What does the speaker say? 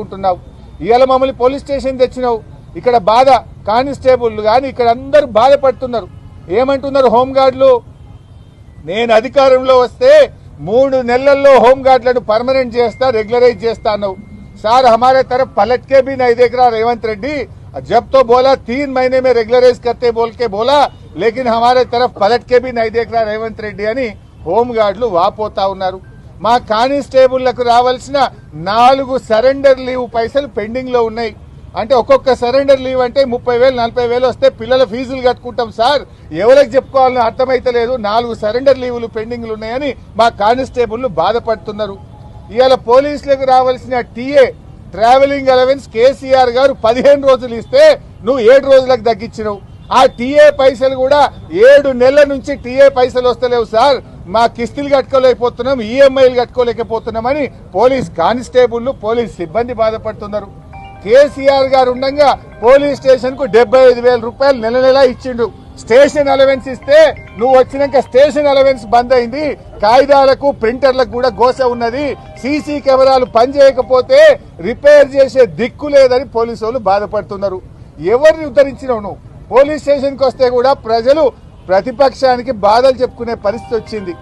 చేసుకుంటున్నావు ఇవాళ మమ్మల్ని పోలీస్ స్టేషన్ తెచ్చినావు ఇక్కడ బాధ కానిస్టేబుల్ కానీ ఇక్కడ అందరూ బాధపడుతున్నారు ఏమంటున్నారు హోంగార్డులు నేను అధికారంలో వస్తే మూడు నెలల్లో హోంగార్డులను పర్మనెంట్ చేస్తా రెగ్యులరైజ్ చేస్తా అన్నావు సార్ हमारे तरफ पलट के भी नहीं देख रहा रेवंत रेड्डी जब तो बोला तीन महीने में रेगुलराइज करते बोल के बोला लेकिन हमारे तरफ पलट के भी नहीं देख रहा రేవంత్ రెడ్డి అని హోంగార్డులు వాపోతా ఉన్నారు మా కానిస్టేబుళ్ళకు రావాల్సిన నాలుగు సరెండర్ లీవ్ పైసలు పెండింగ్లో ఉన్నాయి. అంటే ఒక్కొక్క సరెండర్ లీవ్ అంటే ముప్పై వేలు నలభై వేలు వస్తే పిల్లల ఫీజులు కట్టుకుంటాం సార్. ఎవరికి చెప్పుకోవాలని అర్థమైతలేదు. నాలుగు సరెండర్ లీవులు పెండింగ్లు ఉన్నాయని మా కానిస్టేబుల్ బాధపడుతున్నారు. ఇవాళ పోలీసులకు రావాల్సిన టీఏ ట్రావెలింగ్ అలవెన్స్ కేసీఆర్ గారు పదిహేను రోజులు ఇస్తే నువ్వు ఏడు రోజులకు తగ్గించినవు. ఆ టీఏ పైసలు కూడా ఏడు నెలల నుంచి టీఏ పైసలు వస్తలేవు సార్. మా కిస్తులు కట్టుకోలేకపోతున్నాం ఈఎంఐలు కట్టుకోలేకపోతున్నామని పోలీస్ కానిస్టేబుల్ పోలీస్ సిబ్బంది బాధపడుతున్నారు. కేసీఆర్ గారు ఉండగా పోలీస్ స్టేషన్కు డెబ్బై ఐదు వేల రూపాయలు నెల నెల ఇచ్చిండు. స్టేషన్ అలవెన్స్ ఇస్తే నువ్వు వచ్చినాక స్టేషన్ అలవెన్స్ బంద్ అయింది. కాగితాలకు ప్రింటర్లకు కూడా గోస ఉన్నది. సీసీ కెమెరాలు పనిచేయకపోతే రిపేర్ చేసే దిక్కు లేదని పోలీసు వాళ్ళు బాధపడుతున్నారు. ఎవరిని ఉద్ధరించినావు నువ్వు? పోలీస్ స్టేషన్కి వస్తే కూడా ప్రజలు ప్రతిపక్షానికి బాధలు చెప్పుకునే పరిస్థితి వచ్చింది.